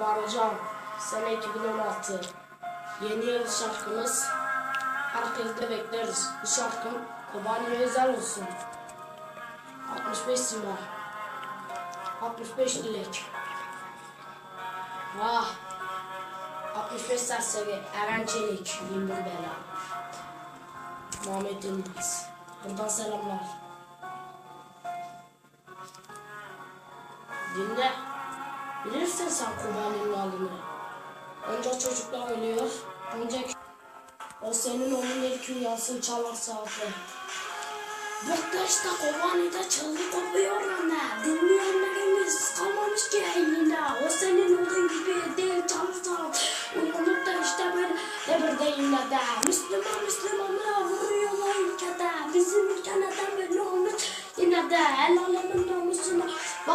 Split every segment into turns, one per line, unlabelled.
Varacağım. Sene 2016. Yeni yıl şarkımız. Herkes de bekleriz. Bu şarkım Kobani'ye özel olsun. 65 sima. 65 dilek. Vah. 65 serseri. Eren Çelik. Binbir Bela. Muhammed Yılmaz. Buradan selamlar. Dinle. Bilirsin sen Kubani'nin halini. Önce çocuklar ölüyor. Önce o senin onun ilk yansın çalar saatte. Bıktı işte Kubani'de çaldı kopuyor ana. Dinleyenlerimiz kalmamış ki eline. O senin olduğun gibi değil çalar saat. Uyanıp da işte böyle devirde yine de. Müslüman Müslümanı vuruyorlar ülkede. Bizim ülke neden böyle olmuş yine de. El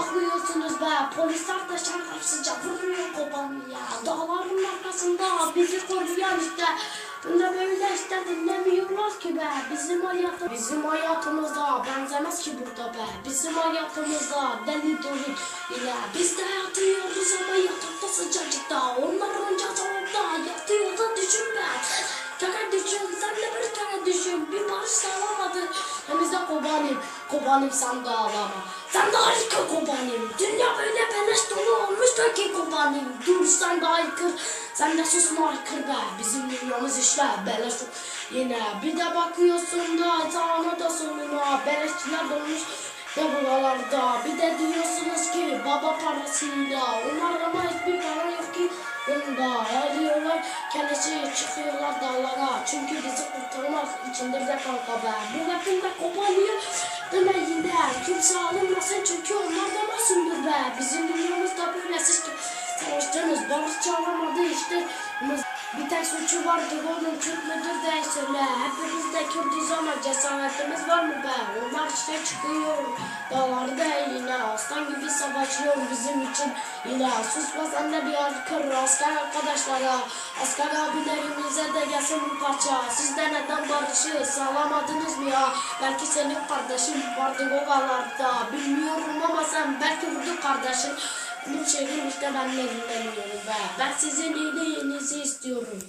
bakmıyorsunuz be. Polisler de şarkısızca vuruyor Kubani'ye. Dağların arkasında bizi koruyan işte. Bunda böyle işte dinlemiyorlar ki be. Bizim hayatımız, bizim hayatımızda benzemez ki burada be. Bizim hayatımızda deli dolu ile. Biz de yatıyoruz ama yatakta sıcacıkta. Onlar önce soğukta yatıyor da düşün be. Kere düşün, sen de bir kere düşün. Bir barış sağlamadı. Hem de Kobanim sen de ağlama. Sen de harika Kobanim. Dünya böyle beleş dolu olmuştur ki Kobanim. Dur sen de haykır. Sen de susma haykır be. Bizim dünyamız işte beleş yine. Bir de bakıyorsun da sağına da soluna. Beleşçiler dolmuş ya buralarda. Bir de diyorsunuz ki baba parasıyla. Onlar ama hiçbir para yok ki. Bunda eriyorlar, kellesi çıkıyorlar dağlara. Çünkü bizi kurtarmak için de kanka be. Bu vaktimde kopanıyor demeyin de. Kimse alınmasın çünkü onlar da masumdur be. Bizim dünyamızda böyle siz ki savaştınız. Barış çağıramadı işte. Bir tek suçu vardı onun Kürt müdür de söyle. Hepimiz de Kürtüz ama cesaretimiz var mı be? Onlar işte çıkıyor dağlarda yine. Aslan gibi savaşıyor bizim için yine. Susma sen de bir arkır asker arkadaşlara. Asker abilerimize de gelsin bu parça. Siz de neden barışı sağlamadınız mı ya? Belki senin kardeşin vardı Gogalarda. Bilmiyorum ama sen belki vurdu kardeşin. Bu şehrin işte ben ne dinlemiyorum be. Ben sizin iyiliğinizi istiyorum.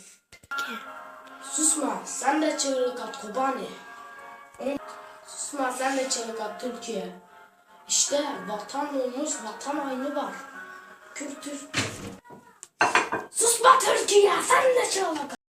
Susma sen de çığlık at Kobani. Susma sen de çığlık at Türkiye. İşte vatan olmuş vatan aynı var. Kürt Türk. Susma Türkiye sen de çığlık.